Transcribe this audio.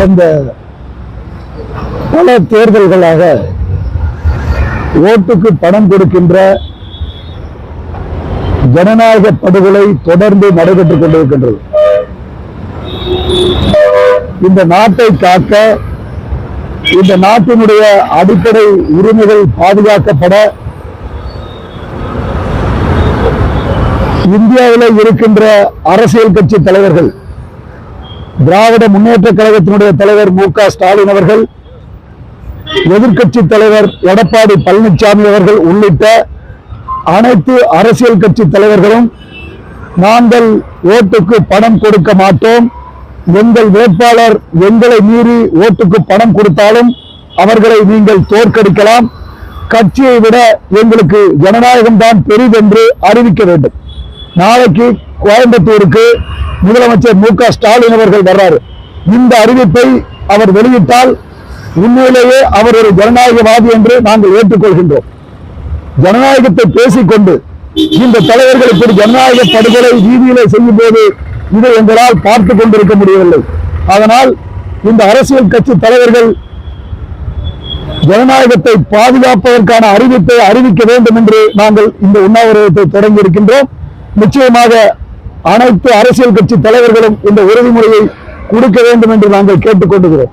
கடந்த பல தேர்தல்களாக ஓட்டுக்கு பணம் கொடுக்கின்ற ஜனநாயக படுகொலை தொடர்ந்து நடைபெற்றுக் கொண்டிருக்கின்றது. இந்த நாட்டை காக்க இந்த நாட்டினுடைய அடிப்படை உரிமைகள் பாதுகாக்கப்பட இந்தியாவில் இருக்கின்ற அரசியல் கட்சி தலைவர்கள் திராவிட முன்னேற்ற கழகத்தினுடைய தலைவர் மு க ஸ்டாலின் அவர்கள் எதிர்கட்சி தலைவர் எடப்பாடி பழனிசாமி அவர்கள் உள்ளிட்ட அனைத்து அரசியல் கட்சி தலைவர்களும் நாங்கள் ஓட்டுக்கு பணம் கொடுக்க மாட்டோம். எங்கள் வேட்பாளர் எங்களை மீறி ஓட்டுக்கு பணம் கொடுத்தாலும் அவர்களை நீங்கள் தோற்கடிக்கலாம். கட்சியை விட எங்களுக்கு ஜனநாயகம் தான் பெரிதென்று அறிவிக்க வேண்டும். நாளைக்கு கோயம்புத்தூருக்கு முதலமைச்சர் மு க ஸ்டாலின் அவர்கள் வர்றாரு. இந்த அறிவிப்பை அவர் வெளியிட்டால் உண்மையிலேயே அவர் ஒரு ஜனநாயகவாதி என்று நாங்கள் ஏற்றுக்கொள்கின்றோம். ஜனநாயகத்தை பேசிக்கொண்டு இந்த தலைவர்கள் இப்படி ஜனநாயக படுகொலை ரீதியிலே செய்யும் போது இதை எங்களால் பார்த்து கொண்டிருக்க முடியவில்லை. அதனால் இந்த அரசியல் கட்சி தலைவர்கள் ஜனநாயகத்தை பாதுகாப்பதற்கான அறிவிப்பை அறிவிக்க வேண்டும் என்று நாங்கள் இந்த உண்ணாவிரதத்தை தொடங்கி இருக்கின்றோம் நிச்சயமாக அனைத்து அரசியல் கட்சி தலைவர்களும் இந்த உறுதிமொழியை கொடுக்க வேண்டும் என்று நாங்கள் கேட்டுக்கொண்டுகிறோம்.